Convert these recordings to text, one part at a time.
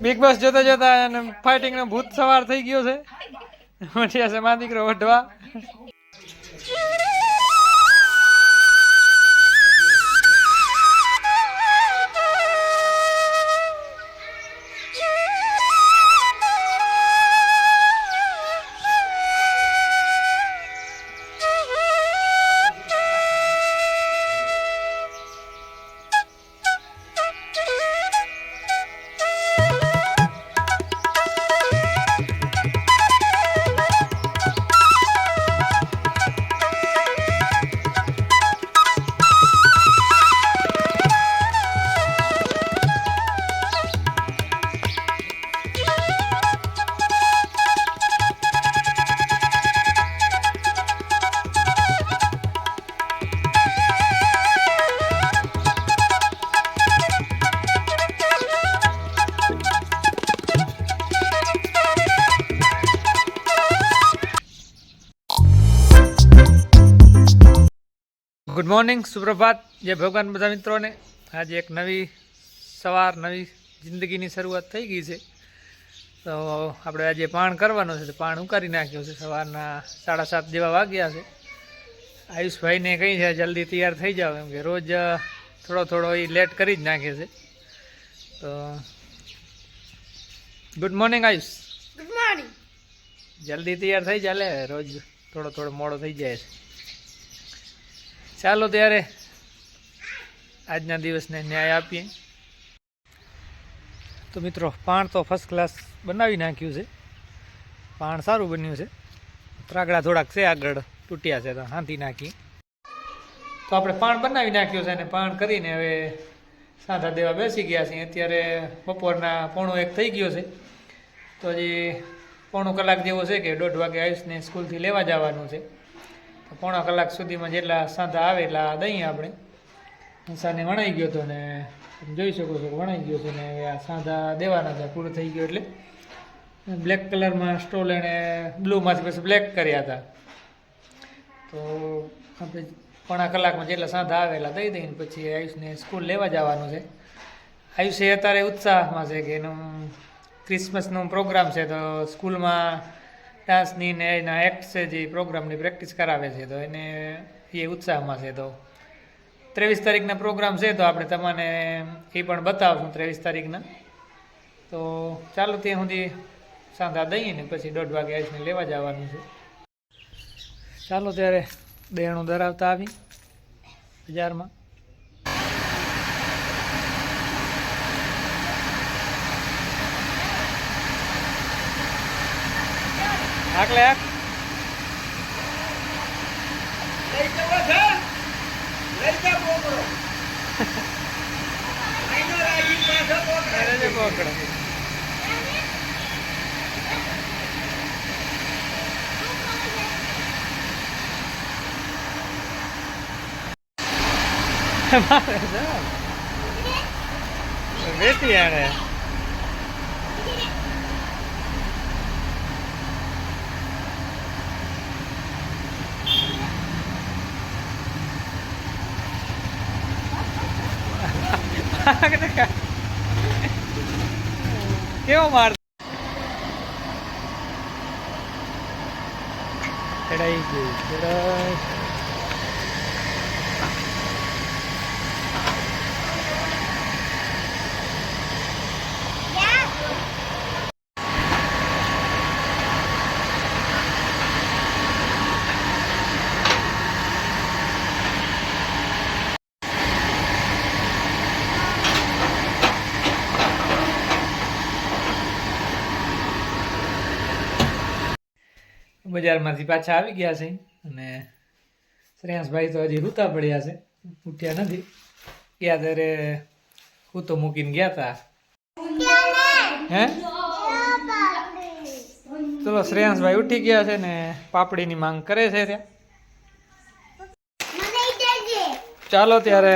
Big boss જોતા જોતા fighting નો ભૂત સવાર થઈ ગયો છે. મઠિયા છે મા દીકરો વઢવા. ગુડ મોર્નિંગ સુપ્રભાત જય ભગવાન બધા મિત્રોને. આજે એક નવી સવાર નવી જિંદગીની શરૂઆત થઈ ગઈ છે. તો આપણે આજે પાણ કરવાનું છે તો પાણ ઉકારી નાખ્યો છે. સવારના સાડા સાત જેવા વાગ્યા છે. આયુષભાઈને કહી છે જલ્દી તૈયાર થઈ જાવ એમ કે રોજ થોડો થોડો એ લેટ કરી જ નાખે છે. તો good morning Ayush. Good morning જલ્દી તૈયાર થઈ ચાલે. રોજ થોડો થોડો મોડો થઈ જાય છે. ચાલો ત્યારે આજના દિવસને ન્યાય આપીએ. તો મિત્રો, પાણ તો ફર્સ્ટ ક્લાસ બનાવી નાખ્યું છે. પાણ સારું બન્યું છે. ત્રાગડા થોડાક છે આગળ, તૂટ્યા છે તો હાંતી નાખી. તો આપણે પાણ બનાવી નાખ્યું છે અને પાણ કરીને હવે સાંધા દેવા બેસી ગયા છીએ. અત્યારે બપોરના પોણો એક થઈ ગયો છે. તો હજી પોણો કલાક જેવો છે કે દોઢ વાગે આયુષને સ્કૂલથી લેવા જવાનું છે. પોણા કલાક સુધીમાં જેટલા સાંધા આવે એટલા દઈએ આપણે. સાને વણાઈ ગયો હતો ને તમે જોઈ શકો છો વણાઈ ગયો છે ને આ સાંધા દેવાના હતા પૂરું થઈ ગયો એટલે. બ્લેક કલરમાં સ્ટોલ એણે બ્લુમાંથી પછી બ્લેક કર્યા હતા. તો આપણે પોણા કલાકમાં જેટલા સાંધા આવે એટલા દઈ દઈને પછી આયુષને સ્કૂલ લેવા જવાનું છે. આયુષે અત્યારે ઉત્સાહમાં છે કે એનું ક્રિસમસનો પ્રોગ્રામ છે તો સ્કૂલમાં ડાન્સની ને એના એક્ટ છે જે પ્રોગ્રામની પ્રેક્ટિસ કરાવે છે, તો એને એ ઉત્સાહમાં છે, તો ત્રેવીસ તારીખના પ્રોગ્રામ છે, તો આપણે તમને એ પણ બતાવશું ત્રેવીસ તારીખના. તો ચાલો ત્યાં સુધી સાંધા દઈએ ને પછી દોઢ વાગે આવીને લેવા જવાનું છે. ચાલો ત્યારે દેણું ધરાવતા આવી બજારમાં. જે પકડો મારે જાઓ. બેટી આણે કેવો માર ચડાઈ ગયું ચડાઈ. બજારમાંથી પાછા આવી ગયા છે અને શ્રેયાસભાઈ તો હજી રૂતા પડ્યા છે ઉઠ્યા નથી. ગયા ત્યારે હું તો મૂકીને ગયા હતા હે? ચલો શ્રેયાસભાઈ ઉઠી ગયા છે ને પાપડીની માંગ કરે છે ત્યાં. ચાલો ત્યારે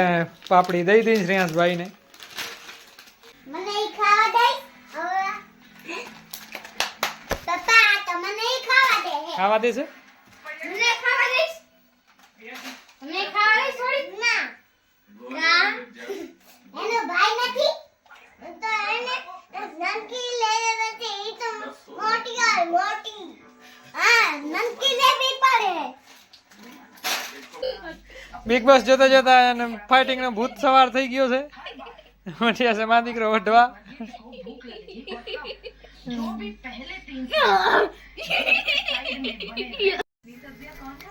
પાપડી દઈ દઈ શ્રેયાંશભાઈને મને ઈ ખાવા દે હવે પપ્પા તો મને ઈ ખાવા દે ખાવા દેશે મને ખાવા દઈશ મને ખાવા દઈશ થોડીક ના ના એનો ભાઈ નથી તો એને નનકી લેવી તો મોટી હોય મોટી હા નનકી લેવી પડે. બિગ બોસ જોતા જોતા ફાઇટિંગ નો ભૂત સવાર થઈ ગયો છે. મઠિયા છે માં દીકરો વઢવા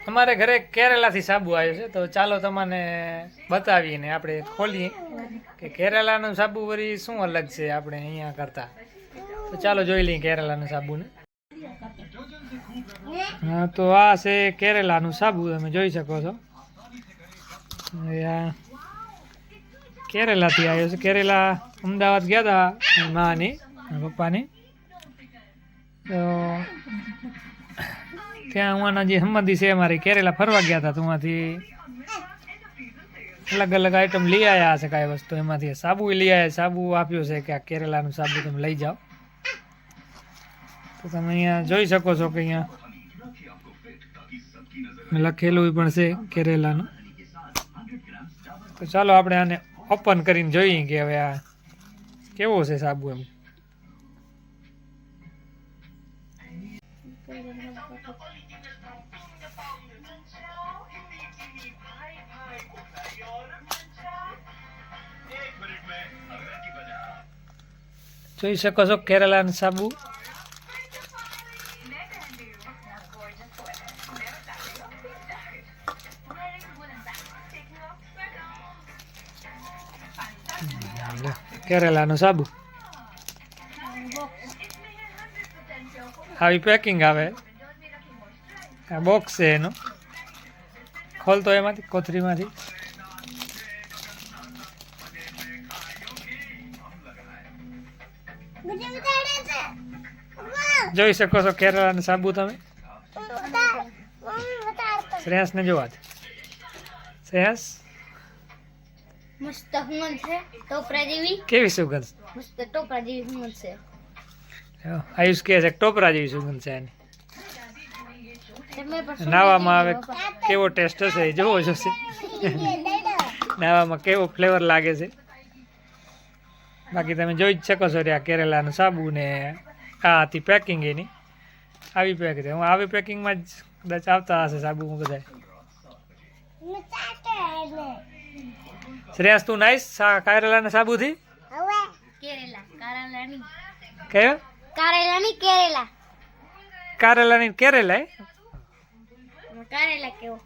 અમારે ઘરે કેરેલાથી સાબુ આવ્યો છે, તો ચાલો તમને બતાવીને આપણે ખોલીએ કે કેરેલાનું સાબુ વળી શું અલગ છે આપણે અહીંયા કરતા. તો ચાલો જોઈ લઈએ કેરેલાનું સાબુને. હા, તો આ છે કેરેલાનું સાબુ, તમે જોઈ શકો છો. કેરેલાથી આવ્યો છે કેરેલા અમદાવાદ ગયા હતા માની પપ્પાની તો ત્યાં ઉવાના જે સંબંધી છે અમારી કેરેલા ફરવા ગયા હતા તો અલગ અલગ આઈટમ લઈ આવ્યા છે કાંઈ વસ્તુ, એમાંથી સાબુ લઈ આવ્યા સાબુ આપ્યો છે કે આ કેરેલાનું સાબુ તમે લઈ જાઓ. તો તમે અહીંયા જોઈ શકો છો કે અહીંયા લખેલું પણ છે કેરેલાનું તો ચાલો આપણે આને ઓપન કરીને જોઈએ કે હવે આ કેવો છે સાબુ એમ. જોઈ શકો છો કેરેલાનું સાબુ. કેરેલાનું સાબુ? આવી પેકિંગ આવે. આ બોક્સ છે એનું. ખોલતો એમાંથી મમ્મા જોઈ શકો છો કેરેલાનું સાબુ તમે? શ્રેયાસને જોવા શ્રેયાસ મસ્ત હુમન છે. ટોપરા જેવી. કેવી સુગંધ? મસ્ત ટોપરા જેવી હુમન છે. આયુષ કહે છે ટોપરા જેવી સુગંધ છે એની તમે નાવામાં આવે કેવો ટેસ્ટ હશે એ જોવો જોશે. નાવામાં કેવો ફ્લેવર લાગે છે. બાકી તમે જોઈ જ શકો છો આ કેરેલાનું સાબુ ને આ હતી પેકિંગ એની. આવી પેક છે. હું આવી પેકિંગમાં જ કદાચ આવતા હશે સાબુ બધા. શ્રેયાસ તું નાઈસ? કેરેલાના સાબુથી? હવે. કેરેલા. કારેલાની કયો? કારેલાની કેરેલા. કારેલાની કેરેલા કારેલા કેવો?